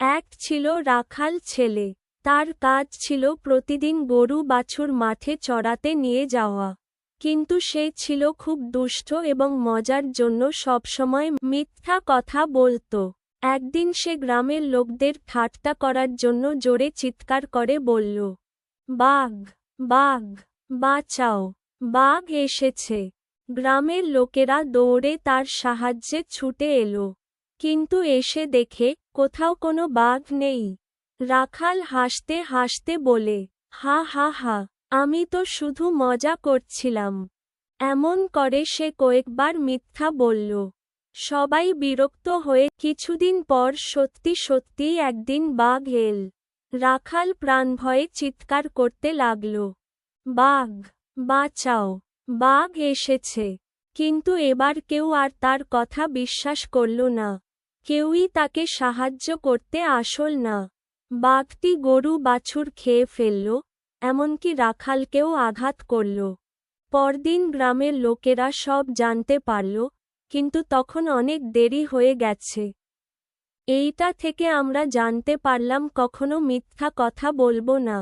এক ছিল রাখাল ছেলে, তার কাজ ছিল প্রতিদিন গরু বাছুর মাঠে চড়াতে নিয়ে যাওয়া। কিন্তু সে ছিল খুব দুষ্ট এবং মজার জন্য সবসময় মিথ্যা কথা বলত। একদিন সে গ্রামের লোকদের ঠাট্টা করার জন্য জোরে চিৎকার করে বলল, বাঘ বাঘ, বাঁচাও, বাঘ এসেছে। গ্রামের লোকেরা দৌড়ে তার সাহায্যে ছুটে এলো। কিন্তু এসে দেখে, কোথাও কোনো বাঘ নেই। রাখাল হাসতে হাসতে বলে, হা হা হা, আমি তো শুধু মজা করছিলাম। এমন করে সে কয়েকবার মিথ্যা বলল। সবাই বিরক্ত হয়ে কিছুদিন পর সত্যি সত্যিই একদিন বাঘ এল। রাখাল প্রাণভয়ে চিৎকার করতে লাগল, বাঘ, বাঁচাও, বাঘ এসেছে। কিন্তু এবার কেউ আর তার কথা বিশ্বাস করল না। কেউই তাকে সাহায্য করতে আসল না। বাঘটি গরু বাছুর খেয়ে ফেলল, এমনকি রাখালকেও আঘাত করল। পরদিন গ্রামের লোকেরা সব জানতে পারল, কিন্তু তখন অনেক দেরি হয়ে গেছে। এইটা থেকে আমরা জানতে পারলাম কখনো মিথ্যা কথা বলব না।